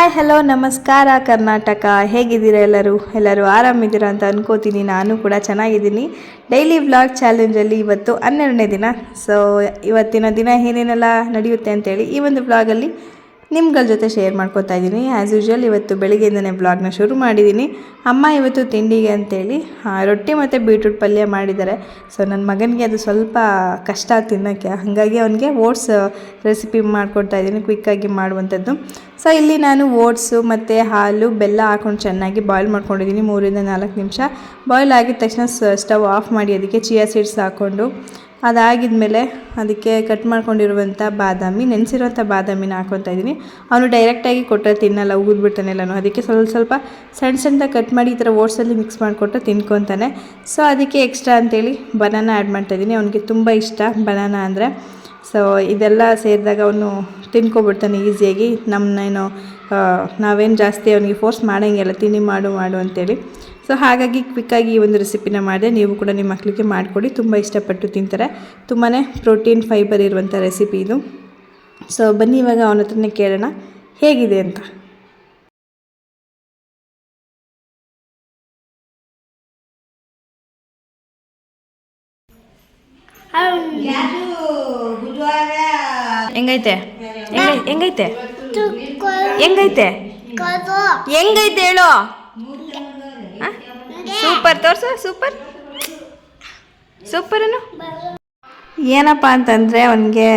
Hi hello ನಮಸ್ಕಾರ, ಕರ್ನಾಟಕ. ಹೇಗಿದ್ದೀರಾ ಎಲ್ಲರೂ? ಎಲ್ಲರೂ ಆರಾಮಿದ್ದೀರಾ ಅಂತ ಅನ್ಕೋತೀನಿ. ನಾನು ಕೂಡ ಚೆನ್ನಾಗಿದ್ದೀನಿ. ಡೈಲಿ ವ್ಲಾಗ್ ಚಾಲೆಂಜಲ್ಲಿ ಇವತ್ತು ಹನ್ನೆರಡನೇ ದಿನ. ಸೊ ಇವತ್ತಿನ ದಿನ ಏನೇನೆಲ್ಲ ನಡೆಯುತ್ತೆ ಅಂತೇಳಿ ಈ ಒಂದು ವ್ಲಾಗಲ್ಲಿ ನಿಮ್ಗಳ ಜೊತೆ ಶೇರ್ ಮಾಡ್ಕೊತಾ ಇದ್ದೀನಿ. ಆ್ಯಸ್ ಯೂಶ್ವಲ್ ಇವತ್ತು ಬೆಳಿಗ್ಗೆಯಿಂದನೇ ಬ್ಲಾಗ್ನ ಶುರು ಮಾಡಿದ್ದೀನಿ. ಅಮ್ಮ ಇವತ್ತು ತಿಂಡಿಗೆ ಅಂತೇಳಿ ರೊಟ್ಟಿ ಮತ್ತು ಬೀಟ್ರೂಟ್ ಪಲ್ಯ ಮಾಡಿದ್ದಾರೆ. ಸೊ ನನ್ನ ಮಗನಿಗೆ ಅದು ಸ್ವಲ್ಪ ಕಷ್ಟ ತಿನ್ನೋಕ್ಕೆ, ಹಾಗಾಗಿ ಅವನಿಗೆ ಓಟ್ಸ್ ರೆಸಿಪಿ ಮಾಡ್ಕೊಡ್ತಾ ಇದ್ದೀನಿ ಕ್ವಿಕ್ಕಾಗಿ ಮಾಡುವಂಥದ್ದು. ಸೊ ಇಲ್ಲಿ ನಾನು ಓಟ್ಸು ಮತ್ತು ಹಾಲು, ಬೆಲ್ಲ ಹಾಕೊಂಡು ಚೆನ್ನಾಗಿ ಬಾಯ್ಲ್ ಮಾಡ್ಕೊಂಡಿದ್ದೀನಿ ಮೂರಿಂದ ನಾಲ್ಕು ನಿಮಿಷ. ಬಾಯ್ಲ್ ಆಗಿದ ತಕ್ಷಣ ಸ್ಟವ್ ಆಫ್ ಮಾಡಿ, ಅದಕ್ಕೆ ಚಿಯಾ ಸೀಡ್ಸ್ ಹಾಕ್ಕೊಂಡು ಅದಾಗಿದ್ಮೇಲೆ ಅದಕ್ಕೆ ಕಟ್ ಮಾಡ್ಕೊಂಡಿರುವಂಥ ಬಾದಾಮಿ ನೆನೆಸಿರುವಂಥ ಬಾದಾಮಿನ ಹಾಕೊತಾ ಇದ್ದೀನಿ. ಅವನು ಡೈರೆಕ್ಟಾಗಿ ಕೊಟ್ಟರೆ ತಿನ್ನಲ್ಲ ಊದ್ಬಿಡ್ತಾನೆಲ್ಲನು ಅದಕ್ಕೆ ಸ್ವಲ್ಪ ಸ್ವಲ್ಪ ಸಣ್ಣ ಸಣ್ಣದಾಗಿ ಕಟ್ ಮಾಡಿ ಈ ಥರ ಓಟ್ಸಲ್ಲಿ ಮಿಕ್ಸ್ ಮಾಡಿಕೊಟ್ಟು ತಿನ್ಕೊತಾನೆ. ಸೊ ಅದಕ್ಕೆ ಎಕ್ಸ್ಟ್ರಾ ಅಂತೇಳಿ ಬನಾನ ಆ್ಯಡ್ ಮಾಡ್ತಾಯಿದ್ದೀನಿ ಅವನಿಗೆ ತುಂಬ ಇಷ್ಟ ಬನಾನ ಅಂದರೆ. ಸೊ ಇದೆಲ್ಲ ಸೇರಿದಾಗ ಅವನು ತಿನ್ಕೊಬಿಡ್ತಾನೆ ಈಸಿಯಾಗಿ ನಮ್ಮನ್ನೇನು ನಾವೇನು ಜಾಸ್ತಿ ಅವನಿಗೆ ಫೋರ್ಸ್ ಮಾಡೋಂಗಿಲ್ಲ ತಿನ್ನಿ ಮಾಡು ಮಾಡು ಅಂತೇಳಿ. ಸೊ ಹಾಗಾಗಿ ಕ್ವಿಕ್ಕಾಗಿ ಈ ಒಂದು ರೆಸಿಪಿನ ಮಾಡಿದೆ. ನೀವು ಕೂಡ ನಿಮ್ಮ ಮಕ್ಕಳಿಗೆ ಮಾಡಿಕೊಡಿ. ತುಂಬ ಇಷ್ಟಪಟ್ಟು ತಿಂತಾರೆ. ತುಂಬಾ ಪ್ರೋಟೀನ್ ಫೈಬರ್ ಇರುವಂಥ ರೆಸಿಪಿ ಇದು. ಸೊ ಬನ್ನಿ ಇವಾಗ ಅವನ ಹತ್ರನೇ ಕೇಳೋಣ. ಹೇಗಿದೆ ಅಂತ? ಹೆಂಗೈತೆ? ಹೆಂಗೈ- ಹೆಂಗೈತೆ? ಹೆಂಗೈತೆ? ಹೆಂಗೈತೆ ಹೇಳು? ಸೂಪರ್ ತೋರ್ಸು ಸೂಪರ್. ಸೂಪರ್ ಅನ್ನು ಏನಪ್ಪ ಅಂತಂದರೆ ಅವನಿಗೆ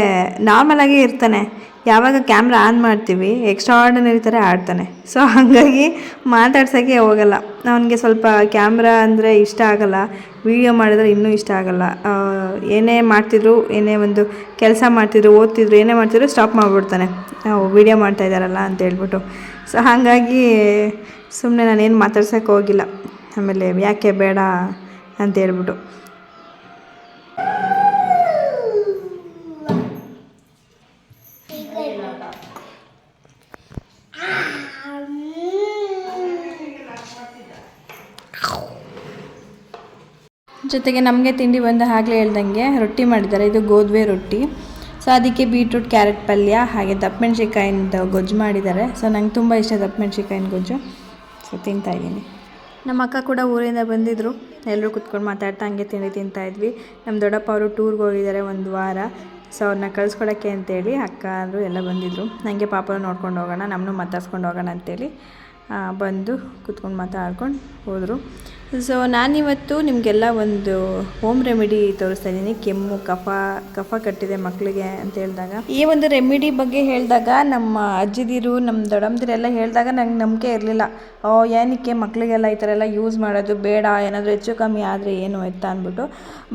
ನಾರ್ಮಲಾಗಿ ಇರ್ತಾನೆ. ಯಾವಾಗ ಕ್ಯಾಮ್ರಾ ಆನ್ ಮಾಡ್ತೀವಿ ಎಕ್ಸ್ಟ್ರಾ ಆರ್ಡಿನರಿ ಥರ ಆಡ್ತಾನೆ. ಸೊ ಹಾಗಾಗಿ ಮಾತಾಡ್ಸೋಕ್ಕೆ ಹೋಗಲ್ಲ. ಅವನಿಗೆ ಸ್ವಲ್ಪ ಕ್ಯಾಮ್ರಾ ಅಂದರೆ ಇಷ್ಟ ಆಗಲ್ಲ ವೀಡಿಯೋ ಮಾಡಿದ್ರೆ ಇನ್ನೂ ಇಷ್ಟ ಆಗಲ್ಲ. ಏನೇ ಮಾಡ್ತಿದ್ರು, ಏನೇ ಒಂದು ಕೆಲಸ ಮಾಡ್ತಿದ್ರು, ಓದ್ತಿದ್ರು, ಏನೇ ಮಾಡ್ತಿದ್ರು ಸ್ಟಾಪ್ ಮಾಡಿಬಿಡ್ತಾನೆ. ವೀಡಿಯೋ ಮಾಡ್ತಾ ಇದ್ದಾರಲ್ಲ ಅಂತ ಹೇಳ್ಬಿಟ್ಟು. ಸೊ ಹಾಗಾಗಿ ಸುಮ್ಮನೆ ನಾನೇನು ಮಾತಾಡ್ಸೋಕ್ಕೆ ಹೋಗಿಲ್ಲ. ಆಮೇಲೆ ಯಾಕೆ ಬೇಡ ಅಂತ ಹೇಳ್ಬಿಟ್ಟು. ಜೊತೆಗೆ ನಮಗೆ ತಿಂಡಿ ಬಂದ ಆಗಲೇ ಹೇಳ್ದಂಗೆ ರೊಟ್ಟಿ ಮಾಡಿದ್ದಾರೆ. ಇದು ಗೋಧುವೆ ರೊಟ್ಟಿ. ಸೊ ಅದಕ್ಕೆ ಬೀಟ್ರೂಟ್ ಕ್ಯಾರೆಟ್ ಪಲ್ಯ, ಹಾಗೆ ದಪ್ಪಮೆಣ್ಸಿಕಾಯಿಂದ ಗೊಜ್ಜು ಮಾಡಿದ್ದಾರೆ. ಸೊ ನಂಗೆ ತುಂಬ ಇಷ್ಟ ದಪ್ಪಮೆಣ್ಸಿಕಾಯಿನ ಗೊಜ್ಜು. ಸೊ ತಿಂತಾ ಇದ್ದೀನಿ. ನಮ್ಮ ಅಕ್ಕ ಕೂಡ ಊರಿಂದ ಬಂದಿದ್ದರು ಎಲ್ಲರೂ ಕುತ್ಕೊಂಡು ಮಾತಾಡ್ತಾ ಹಂಗೆ ತಿಂಡಿ ತಿಂತಾ ಇದ್ವಿ. ನಮ್ಮ ದೊಡ್ಡಪ್ಪ ಅವರು ಟೂರ್ಗೆ ಹೋಗಿದ್ದಾರೆ ಒಂದು ವಾರ. ಸೊ ಅವ್ರನ್ನ ಕಳ್ಸ್ಕೊಡೋಕ್ಕೆ ಅಂತೇಳಿ ಅಕ್ಕ ಅಂದರು ಎಲ್ಲ ಬಂದಿದ್ದರು ನನಗೆ ಪಾಪನ ನೋಡ್ಕೊಂಡು ಹೋಗೋಣ ನಮ್ಮನ್ನು ಮಾತಾಡ್ಸ್ಕೊಂಡು ಹೋಗೋಣ ಅಂತೇಳಿ. ಬಂದು ಕುತ್ಕೊಂಡು ಮಾತಾಡ್ಕೊಂಡು ಹೋದರು. ಸೊ ನಾನಿವತ್ತು ನಿಮಗೆಲ್ಲ ಒಂದು ಹೋಮ್ ರೆಮಿಡಿ ತೋರಿಸ್ತಾ ಇದ್ದೀನಿ. ಕೆಮ್ಮು, ಕಫ ಕಫ ಕಟ್ಟಿದೆ ಮಕ್ಕಳಿಗೆ ಅಂತ ಹೇಳಿದಾಗ. ಈ ಒಂದು ರೆಮಿಡಿ ಬಗ್ಗೆ ಹೇಳಿದಾಗ ನಮ್ಮ ಅಜ್ಜಿದಿರು, ನಮ್ಮ ದೊಡ್ಡಮ್ದಿರೆಲ್ಲ ಹೇಳಿದಾಗ ನಂಗೆ ನಂಬಿಕೆ ಇರಲಿಲ್ಲ. ಓ, ಏನಕ್ಕೆ ಮಕ್ಕಳಿಗೆಲ್ಲ ಈ ಥರ ಎಲ್ಲ ಯೂಸ್ ಮಾಡೋದು? ಬೇಡ, ಏನಾದರೂ ಹೆಚ್ಚು ಕಮ್ಮಿ ಆದರೆ ಏನು ಎತ್ತ ಅಂದ್ಬಿಟ್ಟು.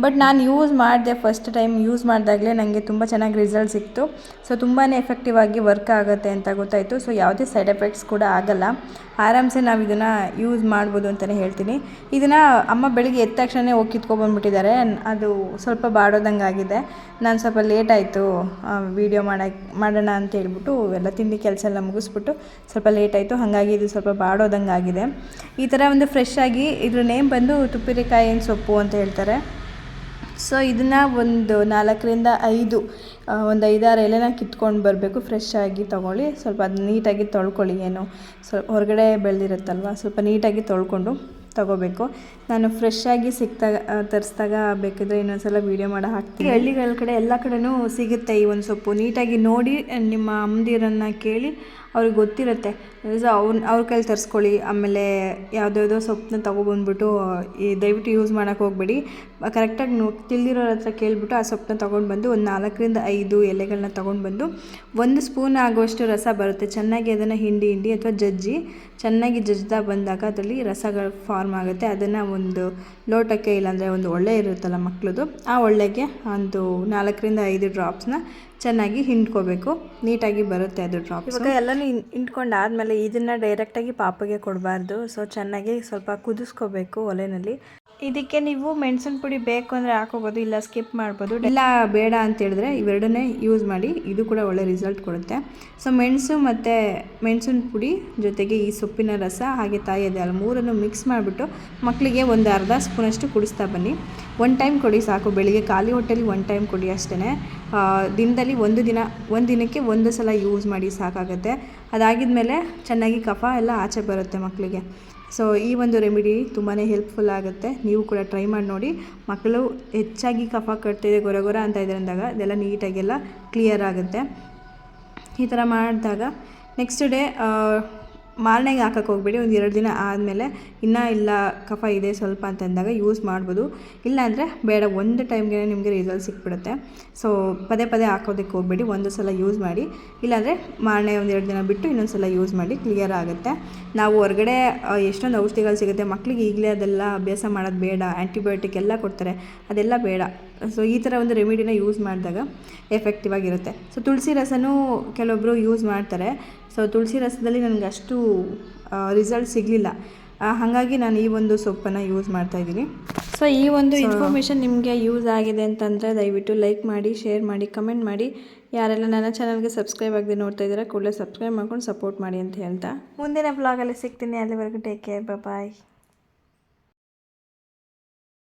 ಬಟ್ ನಾನು ಯೂಸ್ ಮಾಡಿದೆ ಫಸ್ಟ್ ಟೈಮ್ ಯೂಸ್ ಮಾಡಿದಾಗಲೇ ನನಗೆ ತುಂಬ ಚೆನ್ನಾಗಿ ರಿಸಲ್ಟ್ ಸಿಕ್ತು. ಸೊ ತುಂಬಾ ಎಫೆಕ್ಟಿವ್ ಆಗಿ ವರ್ಕ್ ಆಗುತ್ತೆ ಅಂತ ಗೊತ್ತಾಯಿತು. ಸೊ ಯಾವುದೇ ಸೈಡ್ ಎಫೆಕ್ಟ್ಸ್ ಕೂಡ ಆಗಲ್ಲ. ಆರಾಮ್ಸೆ ನಾವು ಇದನ್ನು ಯೂಸ್ ಮಾಡ್ಬೋದು ಅಂತಲೇ ಹೇಳ್ತೀನಿ. ಇದನ್ನು ಅಮ್ಮ ಬೆಳಿಗ್ಗೆ ಎದ್ದ ತಕ್ಷಣ ಹೋಗಿ ಕಿತ್ಕೊಬಂದ್ಬಿಟ್ಟಿದ್ದಾರೆ ಅದು ಸ್ವಲ್ಪ ಬಾಡೋದಂಗೆ ಆಗಿದೆ ನಾನು ಸ್ವಲ್ಪ ಲೇಟ್ ಆಯಿತು ವೀಡಿಯೋ ಮಾಡೋಕ್ಕೆ ಮಾಡೋಣ ಅಂತ ಹೇಳ್ಬಿಟ್ಟು ಎಲ್ಲ ತಿಂಡಿ ಕೆಲಸ ಎಲ್ಲ ಮುಗಿಸ್ಬಿಟ್ಟು ಸ್ವಲ್ಪ ಲೇಟ್ ಆಯಿತು. ಹಾಗಾಗಿ ಇದು ಸ್ವಲ್ಪ ಬಾಡೋದಂಗೆ ಆಗಿದೆ ಈ ಥರ ಒಂದು ಫ್ರೆಶ್ ಆಗಿ ಇದ್ರ ನೇಮ್ ಬಂದು ತುಪ್ಪಿರಿಕಾಯಿನ ಸೊಪ್ಪು ಅಂತ ಹೇಳ್ತಾರೆ. ಸೊ ಇದನ್ನು ಒಂದು ನಾಲ್ಕರಿಂದ ಐದು ಒಂದು ಐದಾರು ಎಲೆನ ಕಿತ್ಕೊಂಡು ಬರಬೇಕು. ಫ್ರೆಶ್ ಆಗಿ ತೊಗೊಳ್ಳಿ. ಸ್ವಲ್ಪ ಅದು ನೀಟಾಗಿ ತೊಳ್ಕೊಳ್ಳಿ. ಏನು ಸ್ವಲ್ಪ ಹೊರಗಡೆ ಬೆಳೆದಿರುತ್ತಲ್ವ? ಸ್ವಲ್ಪ ನೀಟಾಗಿ ತೊಳ್ಕೊಂಡು. ತಗೋಬೇಕು. ನಾನು ಫ್ರೆಶ್ ಆಗಿ ಸಿಕ್ತಾಗ ತರಿಸಿದಾಗ ಬೇಕಿದ್ರೆ ಇನ್ನೊಂದ್ಸಲ ವೀಡಿಯೋ ಮಾಡಿ ಹಾಕ್ತೀನಿ. ಹಳ್ಳಿಗಳ ಕಡೆ ಎಲ್ಲ ಕಡೆನೂ ಸಿಗುತ್ತೆ ಈ ಒಂದು ಸೊಪ್ಪು. ನೀಟಾಗಿ ನೋಡಿ, ನಿಮ್ಮ ಅಮ್ಮದಿರನ್ನು ಕೇಳಿ ಅವ್ರಿಗೆ ಗೊತ್ತಿರುತ್ತೆ. ಸೊ ಅವ್ನ, ಅವ್ರ ಕೈಲಿ ತರಿಸ್ಕೊಳ್ಳಿ. ಆಮೇಲೆ ಯಾವುದ್ಯಾವುದೋ ಸೊಪ್ಪನ್ನ ತೊಗೊಬಂದ್ಬಿಟ್ಟು, ಈ ದಯವಿಟ್ಟು ಯೂಸ್ ಮಾಡೋಕ್ಕೆ ಹೋಗಬೇಡಿ. ಕರೆಕ್ಟಾಗಿ ನೋ ತಿಳಿದಿರೋರ ಹತ್ರ ಕೇಳಿಬಿಟ್ಟು ಆ ಸೊಪ್ಪನ್ನ ತೊಗೊಂಡು ಬಂದು ಒಂದು ನಾಲ್ಕರಿಂದ ಐದು ಎಲೆಗಳನ್ನ ತೊಗೊಂಡು ಬಂದು ಒಂದು ಸ್ಪೂನ್ ಆಗುವಷ್ಟು ರಸ ಬರುತ್ತೆ. ಚೆನ್ನಾಗಿ ಅದನ್ನು ಹಿಂಡಿ ಹಿಂಡಿ ಅಥವಾ ಜಜ್ಜಿ ಚೆನ್ನಾಗಿ ಜಜ್ಜಿದಾಗ ಬಂದಾಗ ಅದರಲ್ಲಿ ರಸಗಳು ಫಾರ್ಮ್ ಆಗುತ್ತೆ. ಅದನ್ನು ಒಂದು ಲೋಟಕ್ಕೆ ಇಲ್ಲಾಂದರೆ ಒಂದು ಒಳ್ಳೆ ಇರುತ್ತಲ್ಲ ಮಕ್ಕಳದು ಆ ಒಳ್ಳೆಗೆ ಒಂದು ನಾಲ್ಕರಿಂದ ಐದು ಡ್ರಾಪ್ಸ್ನ ಚೆನ್ನಾಗಿ ಹಿಂಡ್ಕೋಬೇಕು. ನೀಟಾಗಿ ಬರುತ್ತೆ ಅದು ಡ್ರಾಪ್ಸ್ ಇವಾಗ ಎಲ್ಲನೂ ಹಿಂಡ್ಕೊಂಡಾದ್ಮೇಲೆ ಇದನ್ನು ಡೈರೆಕ್ಟಾಗಿ ಪಾಪಗೆ ಕೊಡಬಾರ್ದು. ಸೊ ಚೆನ್ನಾಗಿ ಸ್ವಲ್ಪ ಕುದಿಸ್ಕೋಬೇಕು ಒಲೆಯಲ್ಲಿ ಇದಕ್ಕೆ ನೀವು ಮೆಣಸಿನ ಪುಡಿ ಬೇಕು ಅಂದರೆ ಹಾಕೋಬೋದು, ಇಲ್ಲ ಸ್ಕಿಪ್ ಮಾಡ್ಬೋದು. ಇಲ್ಲ, ಬೇಡ ಅಂತ ಹೇಳಿದ್ರೆ ಇವೆರಡನ್ನೇ ಯೂಸ್ ಮಾಡಿ, ಇದು ಕೂಡ ಒಳ್ಳೆ ರಿಸಲ್ಟ್ ಕೊಡುತ್ತೆ. ಸೊ ಮೆಣಸು ಮತ್ತು ಮೆಣಸಿನ ಪುಡಿ ಜೊತೆಗೆ ಈ ಸೊಪ್ಪಿನ ರಸ ಹಾಗೆ ತಾಯಿ ಇದೆ ಹಾಲು ಮೂರನ್ನು ಮಿಕ್ಸ್ ಮಾಡಿಬಿಟ್ಟು ಮಕ್ಕಳಿಗೆ ಒಂದು ಅರ್ಧ ಸ್ಪೂನಷ್ಟು ಕುಡಿಸ್ತಾ ಬನ್ನಿ. ಒನ್ ಟೈಮ್ ಕೊಡಿ ಸಾಕು, ಬೆಳಿಗ್ಗೆ ಖಾಲಿ ಹೊಟ್ಟೆಲಿ ಒನ್ ಟೈಮ್ ಕೊಡಿ ಅಷ್ಟೇ ದಿನದಲ್ಲಿ ಒಂದು ದಿನ, ಒಂದು ದಿನಕ್ಕೆ ಒಂದು ಸಲ ಯೂಸ್ ಮಾಡಿ ಸಾಕಾಗುತ್ತೆ. ಅದಾಗಿದ್ಮೇಲೆ ಚೆನ್ನಾಗಿ ಕಫ ಎಲ್ಲ ಆಚೆ ಬರುತ್ತೆ ಮಕ್ಕಳಿಗೆ ಸೊ ಈ ಒಂದು ರೆಮಿಡಿ ತುಂಬಾ ಹೆಲ್ಪ್ಫುಲ್ ಆಗುತ್ತೆ. ನೀವು ಕೂಡ ಟ್ರೈ ಮಾಡಿ ನೋಡಿ. ಮಕ್ಕಳು ಹೆಚ್ಚಾಗಿ ಕಫ ಕಟ್ತಿದೆ ಗೊರ ಗೊರ ಅಂತ ಇದ್ರೆ ಅಂದಾಗ ಇದೆಲ್ಲ ನೀಟಾಗೆಲ್ಲ ಕ್ಲಿಯರ್ ಆಗುತ್ತೆ. ಈ ಥರ ಮಾಡಿದಾಗ ನೆಕ್ಸ್ಟ್ ಡೇ ಮಾರನೆಗೆ ಹಾಕಕ್ಕೆ ಹೋಗ್ಬೇಡಿ, ಒಂದು ಎರಡು ದಿನ ಆದಮೇಲೆ ಇನ್ನೂ ಇಲ್ಲ, ಕಫ ಇದೆ ಸ್ವಲ್ಪ ಅಂತಂದಾಗ ಯೂಸ್ ಮಾಡ್ಬೋದು. ಇಲ್ಲಾಂದರೆ ಬೇಡ, ಒಂದು ಟೈಮ್ಗೆ ನಿಮಗೆ ರಿಸಲ್ಟ್ ಸಿಕ್ಬಿಡುತ್ತೆ. ಸೊ ಪದೇ ಪದೇ ಹಾಕೋದಕ್ಕೆ ಹೋಗಬೇಡಿ, ಒಂದು ಸಲ ಯೂಸ್ ಮಾಡಿ. ಇಲ್ಲಾಂದರೆ ಮಾರನೇ ಒಂದು ಎರಡು ದಿನ ಬಿಟ್ಟು ಇನ್ನೊಂದು ಸಲ ಯೂಸ್ ಮಾಡಿ ಕ್ಲಿಯರ್ ಆಗುತ್ತೆ. ನಾವು ಹೊರಗಡೆ ಎಷ್ಟೊಂದು ಔಷಧಿಗಳು ಸಿಗುತ್ತೆ ಮಕ್ಕಳಿಗೆ ಈಗಲೇ ಅದೆಲ್ಲ ಅಭ್ಯಾಸ ಮಾಡೋದು ಬೇಡ ಆ್ಯಂಟಿಬಯೋಟಿಕ್ ಎಲ್ಲ ಕೊಡ್ತಾರೆ, ಅದೆಲ್ಲ ಬೇಡ. ಸೊ ಈ ಥರ ಒಂದು ರೆಮಿಡಿನ ಯೂಸ್ ಮಾಡಿದಾಗ ಎಫೆಕ್ಟಿವ್ ಆಗಿರುತ್ತೆ. ಸೊ ತುಳಸಿ ರಸನೂ ಕೆಲವೊಬ್ಬರು ಯೂಸ್ ಮಾಡ್ತಾರೆ. ಸೊ ತುಳಸಿ ರಸದಲ್ಲಿ ನನಗೆ ಅಷ್ಟು ರಿಸಲ್ಟ್ ಸಿಗಲಿಲ್ಲ. ಹಾಗಾಗಿ ನಾನು ಈ ಒಂದು ಸೊಪ್ಪನ್ನು ಯೂಸ್ ಮಾಡ್ತಾ ಇದ್ದೀನಿ. ಸೊ ಈ ಒಂದು ಇನ್ಫಾರ್ಮೇಷನ್ ನಿಮಗೆ ಯೂಸ್ ಆಗಿದೆ ಅಂತಂದರೆ ದಯವಿಟ್ಟು ಲೈಕ್ ಮಾಡಿ ಶೇರ್ ಮಾಡಿ ಕಮೆಂಟ್ ಮಾಡಿ. ಯಾರೆಲ್ಲ ನನ್ನ ಚಾನಲ್ಗೆ ಸಬ್ಸ್ಕ್ರೈಬ್ ಆಗದೆ ನೋಡ್ತಾ ಇದ್ದೀರಾ ಕೂಡಲೇ ಸಬ್ಸ್ಕ್ರೈಬ್ ಮಾಡ್ಕೊಂಡು ಸಪೋರ್ಟ್ ಮಾಡಿ ಅಂತ ಹೇಳ್ತಾ. ಮುಂದಿನ ಬ್ಲಾಗಲ್ಲಿ ಸಿಗ್ತೀನಿ. ಅಲ್ಲಿವರೆಗೂ ಟೇಕ್ ಕೇರ್ ಬಾಯ್